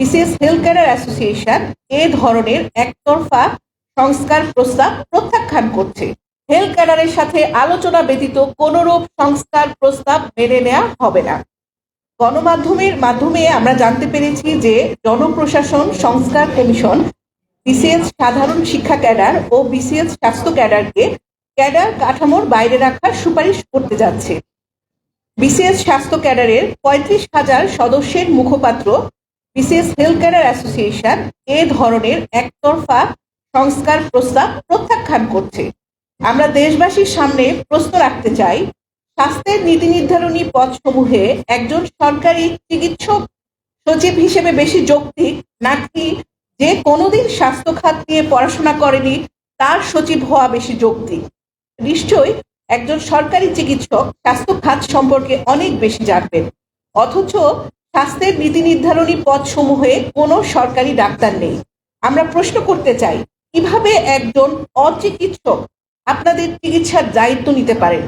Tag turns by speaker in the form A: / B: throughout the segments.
A: BCS health care association এ ধরনের একতরফা সংস্কার প্রস্তাব প্রত্যাখ্যান করছে। হেলথ ক্যাডারের সাথে আলোচনা ব্যতীত কোনরূপ সংস্কার প্রস্তাব মেনে নেওয়া হবে না। গণমাধ্যমের মাধ্যমে আমরা জানতে পেরেছি যে জনপ্রশাসন, সংস্কার কমিশন বিসিএস সাধারণ শিক্ষা ক্যাডার ও বিসিএস স্বাস্থ্য ক্যাডারকে ক্যাডার কাঠামোর বাইরে রাখার সুপারিশ করতে যাচ্ছে। বিসিএস স্বাস্থ্য ক্যাডারের পঁয়ত্রিশ হাজার সদস্যের মুখপাত্র বিসিএস হেলথ ক্যাডার অ্যাসোসিয়েশন এ ধরনের একতরফা সংস্কার প্রস্তাব প্রত্যাখ্যান করছে। আমরা দেশবাসীর সামনে প্রশ্ন রাখতে চাই, স্বাস্থ্যের নীতি নির্ধারণী পদসমূহে একজন সরকারি চিকিৎসক সচিব হিসেবে বেশি যৌক্তিক নাকি যে কোনোদিন স্বাস্থ্য খাত নিয়ে পড়াশোনা করেনি, তার সচিব হওয়া বেশি যৌক্তিক? নিশ্চয়ই একজন সরকারি চিকিৎসক স্বাস্থ্য খাত সম্পর্কে অনেক বেশি জানবেন। অথচ স্বাস্থ্যের নীতি নির্ধারণী পদসমূহে কোনো সরকারি ডাক্তার নেই। আমরা প্রশ্ন করতে চাই, কীভাবে একজন অচিকিৎসক আপনাদের চিকিৎসার দায়িত্ব নিতে পারেন?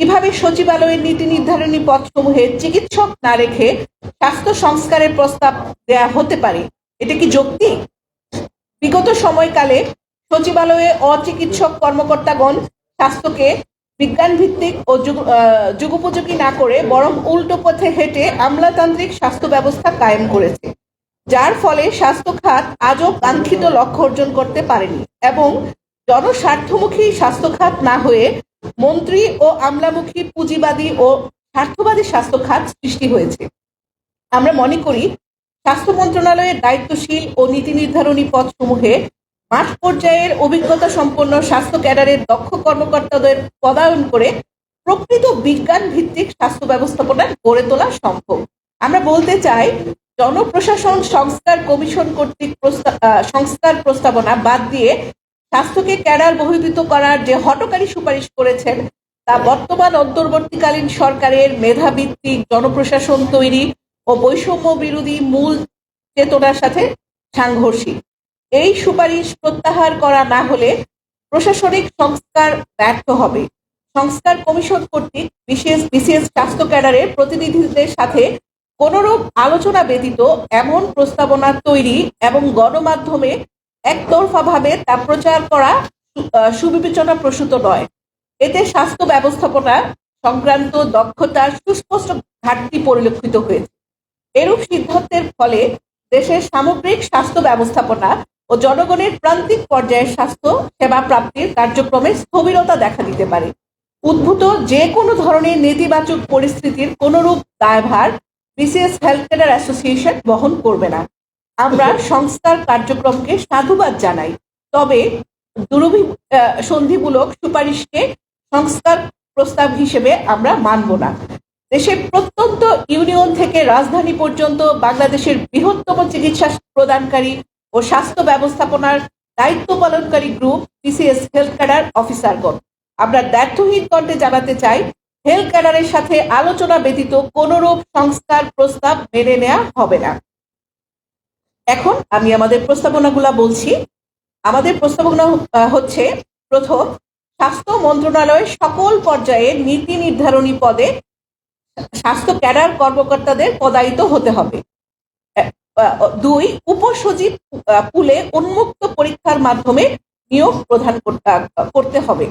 A: কীভাবে সচিবালয়ের নীতি নির্ধারণী পদসমূহে চিকিৎসক না রেখে স্বাস্থ্য সংস্কারের প্রস্তাব দেয়া হতে পারে? এটা কি যৌক্তিক? বিগত সময়কালে সচিবালয়ে অচিকিৎসক কর্মকর্তাগণ স্বাস্থ্যকে বিজ্ঞান ভিত্তিক ও যুগোপযোগী না করে বরং উল্টো পথে হেঁটে আমলাতান্ত্রিক স্বাস্থ্য ব্যবস্থা কায়েম করেছে, যার ফলে স্বাস্থ্য খাত আজও কাঙ্ক্ষিত লক্ষ্য অর্জন করতে পারেনি এবং জনস্বার্থমুখী স্বাস্থ্য খাত না হয়ে মন্ত্রী ও আমলামুখী পুঁজিবাদী ও স্বার্থবাদী স্বাস্থ্য খাত সৃষ্টি হয়েছে। আমরা মনে করি, স্বাস্থ্য মন্ত্রণালয়ের দায়িত্বশীল ও নীতি নির্ধারণী পদসমূহে মাঠ পর্যায়ের অভিজ্ঞতা সম্পন্ন স্বাস্থ্য ক্যাডারের দক্ষ কর্মকর্তাদের পদায়ন করে প্রকৃত বিজ্ঞান ভিত্তিক স্বাস্থ্য ব্যবস্থাপনা গড়ে তোলা সম্ভব। আমরা বলতে চাই, জনপ্রশাসন সংস্কার কমিশন কর্তৃক সংস্কার প্রস্তাবনা বাদ দিয়ে স্বাস্থ্যকে ক্যাডার বহির্ভূত করার যে হটকারী সুপারিশ করেছেন, তা বর্তমান অন্তর্বর্তীকালীন সরকারের মেধাভিত্তিক জনপ্রশাসন তৈরি ও বৈষম্য বিরোধী মূল চেতনার সাথে সাংঘর্ষিক। এই সুপারিশ প্রত্যাহার করা না হলে প্রশাসনিক সংস্কার ব্যর্থ হবে। সংস্কার কমিশন কর্তৃক বিশেষ বিশেষ স্বাস্থ্য ক্যাডারের প্রতিনিধিদের সাথে কোনরূপ আলোচনা ব্যতীত এমন প্রস্তাবনা তৈরি এবং গণমাধ্যমে একতরফাভাবে তা প্রচার করা সুবিবেচনা প্রসূত নয়। এতে স্বাস্থ্য ব্যবস্থাপনা সংক্রান্ত দক্ষতার সুস্পষ্ট ঘাটতি পরিলক্ষিত হয়েছে। এরূপ সিদ্ধান্তের ফলে দেশের সামগ্রিক স্বাস্থ্য ব্যবস্থাপনা ও জনগণের প্রান্তিক পর্যায়ের স্বাস্থ্য সেবা প্রাপ্তির কার্যক্রমে স্থবিরতা দেখা দিতে পারে। উদ্ভূত যে কোনো ধরনের নেতিবাচক পরিস্থিতির কোনরূপ দায়ভার বিসিএস হেলথ কেয়ার অ্যাসোসিয়েশন বহন করবে না। আমরা সংস্থার কার্যক্রমকে সাধুবাদ জানাই। তবে দুরভি সন্ধিমূলক সুপারিশকে সংস্কার প্রস্তাব হিসেবে আমরা মানব না। দেশের প্রত্যন্ত ইউনিয়ন থেকে রাজধানী পর্যন্ত বাংলাদেশের বৃহত্তম চিকিৎসা প্রদানকারী ও স্বাস্থ্য ব্যবস্থাপনার দায়িত্ব পালনকারী গ্রুপ পিসিএস হেলথ ক্যাডার অফিসারগণ। আমরা ব্যর্থহীন কণ্ঠে জানাতে চাই, হেলথ ক্যাডারের সাথে আলোচনা ব্যতীত কোনরূপ সংস্কার প্রস্তাব মেনে নেওয়া হবে না। এখন আমি আমাদের প্রস্তাবনাগুলা বলছি। আমাদের প্রস্তাবনা হচ্ছে, প্রথম, স্বাস্থ্য মন্ত্রণালয়ের সকল পর্যায়ে নীতি নির্ধারণী পদে স্বাস্থ্য ক্যাডার কর্মকর্তাদের পদায়িত হতে হবে। দুই উপসচিব পুলে উন্মুক্ত পরীক্ষার মাধ্যমে নিয়োগ প্রদান করতে হবে।